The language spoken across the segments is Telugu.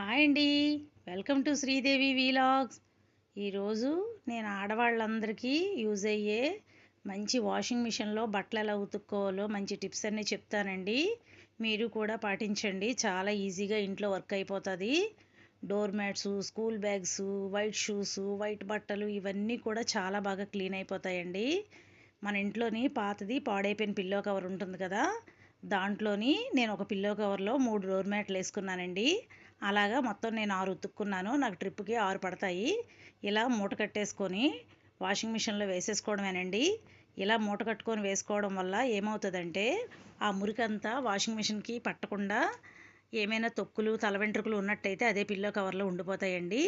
హాయ్ అండి. Welcome to Sridevi vlogs. ఈరోజు నేను ఆడవాళ్ళందరికీ యూజ్ అయ్యే మంచి వాషింగ్ మిషన్లో బట్టలు ఎలా ఉతుక్కోవాలో మంచి టిప్స్ అన్నీ చెప్తానండి. మీరు కూడా పాటించండి. చాలా ఈజీగా ఇంట్లో వర్క్ అయిపోతుంది. Door mats school bags white shoes white బట్టలు ఇవన్నీ కూడా చాలా బాగా క్లీన్ అయిపోతాయండి. మన ఇంట్లోని పాతది పాడైపోయిన పిల్లో కవర్ ఉంటుంది కదా. దాంట్లోని నేను ఒక పిల్లో కవర్లో మూడు డోర్ మ్యాట్లు వేసుకున్నానండి. అలాగా మొత్తం నేను ఆరు ఉతుక్కున్నాను. నాకు ట్రిప్కి ఆరు పడతాయి. ఇలా మూట కట్టేసుకొని వాషింగ్ మిషన్లో వేసేసుకోవడమేనండి. ఇలా మూట కట్టుకొని వేసుకోవడం వల్ల ఏమవుతుందంటే ఆ మురికంతా వాషింగ్ మిషన్కి పట్టకుండా ఏమైనా తొక్కులు తల వెంట్రుకలు ఉన్నట్టయితే అదే పిల్లో కవర్లో ఉండిపోతాయండి.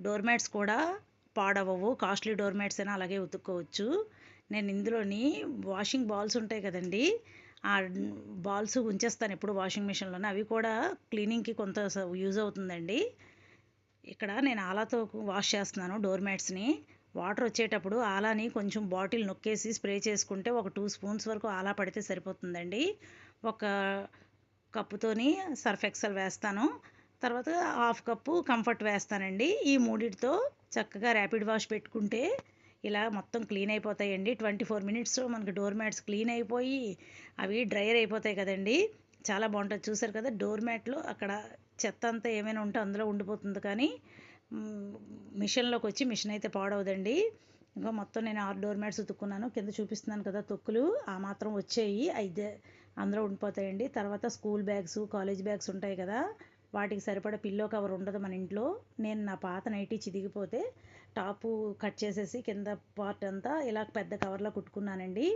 డోర్ మ్యాట్స్ కూడా పాడవవు కాస్ట్లీ డోర్ మ్యాట్స్ అయినా అలాగే ఉతుక్కోవచ్చు. నేను ఇందులోని వాషింగ్ బాల్స్ ఉంటాయి కదండి ఆ బాల్స్ ఉంచేస్తాను ఎప్పుడు వాషింగ్ మిషన్లోనే. అవి కూడా క్లీనింగ్కి కొంత యూజ్ అవుతుందండి. ఇక్కడ నేను ఆలాతో వాష్ చేస్తున్నాను డోర్ మ్యాట్స్ని వాటర్ వచ్చేటప్పుడు ఆలాని కొంచెం బాటిల్ నొక్కేసి స్ప్రే చేసుకుంటే ఒక టూ స్పూన్స్ వరకు ఆలా పడితే సరిపోతుందండి. ఒక కప్పుతోని సర్ఫ్ ఎక్సెల్ వేస్తాను. తర్వాత హాఫ్ కప్పు కంఫర్ట్ వేస్తానండి. ఈ మూడిటితో చక్కగా ర్యాపిడ్ వాష్ పెట్టుకుంటే ఇలా మొత్తం క్లీన్ అయిపోతాయండి. ట్వంటీ ఫోర్ మినిట్స్లో మనకి డోర్ మ్యాట్స్ క్లీన్ అయిపోయి అవి డ్రైయర్ అయిపోతాయి కదండి. చాలా బాగుంటుంది. చూసారు కదా డోర్ మ్యాట్లో అక్కడ చెత్త అంతా ఏమైనా ఉంటే అందులో ఉండిపోతుంది. కానీ మిషన్లోకి వచ్చి మిషన్ అయితే పాడవదండి. ఇంకా మొత్తం నేను ఆరు డోర్ మ్యాట్స్ ఉతుక్కున్నాను. కింద చూపిస్తున్నాను కదా తొక్కులు. ఆ మాత్రం వచ్చాయి. అయితే అందులో ఉండిపోతాయండి. తర్వాత స్కూల్ బ్యాగ్స్ కాలేజ్ బ్యాగ్స్ ఉంటాయి కదా. వాటికి సరిపడా పిల్లో కవర్ ఉండదు మన ఇంట్లో. నేను నా పాత నైటీ చిదిగిపోతే టాపు కట్ చేసేసి కింద పార్ట్ అంతా ఇలా పెద్ద కవర్లో కుట్టుకున్నానండి.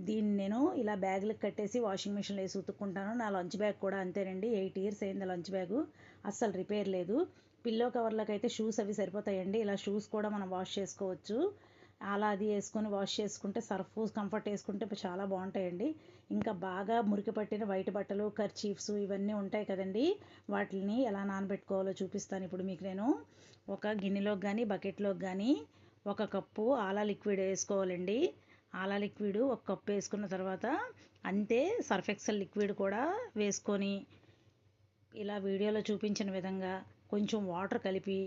దీన్ని నేను ఇలా బ్యాగులకు కట్టేసి వాషింగ్ మిషన్లో వేసి ఉతుక్కుంటాను. నా లంచ్ బ్యాగ్ కూడా అంతేనండి. ఎయిట్ ఇయర్స్ అయింది లంచ్ బ్యాగు. అస్సలు రిపేర్ లేదు. పిల్లో కవర్లకు అయితే షూస్ అవి సరిపోతాయండి. ఇలా షూస్ కూడా మనం వాష్ చేసుకోవచ్చు. అలా అది వేసుకొని వాష్ చేసుకుంటే సర్ఫ్ కంఫర్ట్ వేసుకుంటే చాలా బాగుంటాయండి. ఇంకా బాగా మురికి పట్టిన వైట్ బట్టలు కర్చీఫ్స్ ఇవన్నీ ఉంటాయి కదండి. వాటిని ఎలా నానబెట్టుకోవాలో చూపిస్తాను ఇప్పుడు మీకు నేను. ఒక గిన్నెలోకి కానీ బకెట్లోకి కానీ ఒక కప్పు ఆలా లిక్విడ్ వేసుకోవాలండి. ఆలా లిక్విడ్ ఒక కప్పు వేసుకున్న తర్వాత అంతే సర్ఫ్ ఎక్సెల్ లిక్విడ్ కూడా వేసుకొని ఇలా వీడియోలో చూపించిన విధంగా కొంచెం వాటర్ కలిపి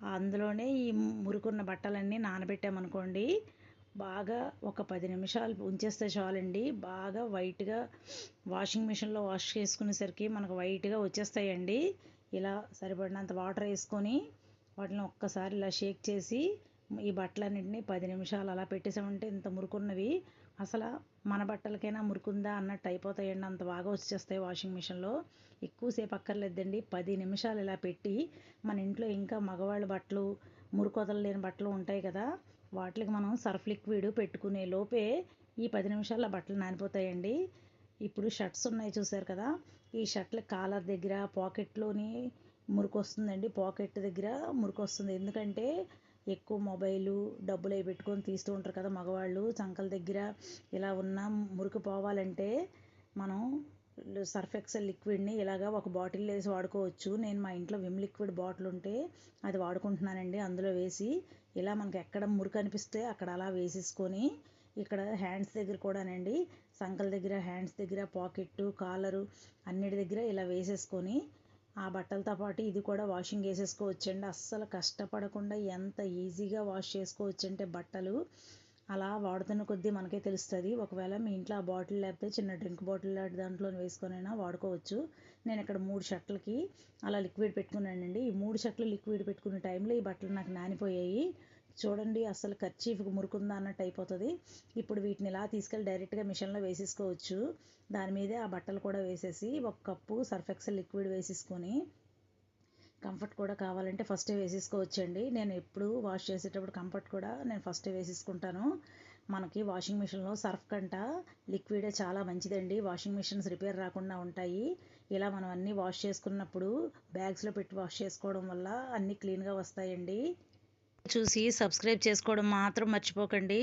అందులోనే ఈ మురుకున్న బట్టలన్నీ నానబెట్టామనుకోండి బాగా ఒక పది నిమిషాలు ఉంచేస్తే చాలండి. బాగా వైట్గా వాషింగ్ మిషన్లో వాష్ చేసుకునేసరికి మనకు వైట్గా వచ్చేస్తాయండి. ఇలా సరిపడినంత వాటర్ వేసుకొని వాటిని ఒక్కసారి ఇలా షేక్ చేసి ఈ బట్టలన్నింటినీ పది నిమిషాలు అలా పెట్టేసామంటే ఇంత మురుకున్నవి అసలు మన బట్టలకైనా మురుకుందా అన్నట్టు అయిపోతాయండి. అంత బాగా వచ్చేస్తాయి వాషింగ్ మిషన్లో ఎక్కువసేపు అక్కర్లేదండి పది నిమిషాలు ఇలా పెట్టి మన ఇంట్లో ఇంకా మగవాళ్ళ బట్టలు మురుకొదలు లేని బట్టలు ఉంటాయి కదా వాటికి మనం సర్ఫ్ లిక్విడ్ పెట్టుకునే లోపే ఈ పది నిమిషాల్లో బట్టలు నానిపోతాయండి. ఇప్పుడు షర్ట్స్ ఉన్నాయి చూసారు కదా ఈ షర్ట్ల కాలర్ దగ్గర పాకెట్లోని మురికి వస్తుందండి. పాకెట్ దగ్గర మురికి వస్తుంది. ఎందుకంటే ఎక్కువ మొబైలు డబ్బులు అవి పెట్టుకొని తీస్తూ ఉంటారు కదా మగవాళ్ళు. చంకల దగ్గర ఇలా ఉన్న మురికి పోవాలంటే మనం సర్ఫ్ ఎక్సెల్ లిక్విడ్ని ఇలాగా ఒక బాటిల్ వేసి వాడుకోవచ్చు. నేను మా ఇంట్లో విమ్ లిక్విడ్ బాటిల్ ఉంటే అది వాడుకుంటున్నానండి. అందులో వేసి ఇలా మనకి ఎక్కడ మురికి అనిపిస్తే అక్కడ అలా వేసేసుకొని ఇక్కడ హ్యాండ్స్ దగ్గర కూడానండి సంకల దగ్గర హ్యాండ్స్ దగ్గర పాకెట్టు కాలరు అన్నిటి దగ్గర ఇలా వేసేసుకొని ఆ బట్టలతో పాటు ఇది కూడా వాషింగ్ వేసేసుకోవచ్చండి. అస్సలు కష్టపడకుండా ఎంత ఈజీగా వాష్ చేసుకోవచ్చు అంటే బట్టలు అలా వాడుతున్న కొద్దీ మనకే తెలుస్తుంది. ఒకవేళ మీ ఇంట్లో ఆ బాటిల్ లేకపోతే చిన్న డ్రింక్ బాటిల్ లాంటి దాంట్లో వేసుకొనైనా వాడుకోవచ్చు. నేను ఇక్కడ మూడు షర్ట్లకి అలా లిక్విడ్ పెట్టుకున్నానండి. ఈ మూడు షర్ట్లు లిక్విడ్ పెట్టుకునే టైంలో ఈ బట్టలు నాకు నానిపోయాయి. చూడండి అసలు ఖర్చీఫ్కి మురుకుందా అన్నట్టు అయిపోతుంది. ఇప్పుడు వీటిని ఇలా తీసుకెళ్ళి డైరెక్ట్గా మిషన్లో వేసేసుకోవచ్చు. దాని మీదే ఆ బట్టలు కూడా వేసేసి ఒక కప్పు సర్ఫ్ ఎక్సెల్ లిక్విడ్ వేసేసుకొని కంఫర్ట్ కూడా కావాలంటే ఫస్టే వేసేసుకోవచ్చండి. నేను ఎప్పుడు వాష్ చేసేటప్పుడు కంఫర్ట్ కూడా నేను ఫస్టే వేసేసుకుంటాను. మనకి వాషింగ్ మిషన్లో సర్ఫ్ కంట లిక్విడే చాలా మంచిదండి. వాషింగ్ మిషన్స్ రిపేర్ రాకుండా ఉంటాయి. ఇలా మనం అన్నీ వాష్ చేసుకున్నప్పుడు బ్యాగ్స్లో పెట్టి వాష్ చేసుకోవడం వల్ల అన్నీ క్లీన్గా వస్తాయండి. చూసి సబ్స్క్రైబ్ చేసుకోవడం మాత్రం మర్చిపోకండి.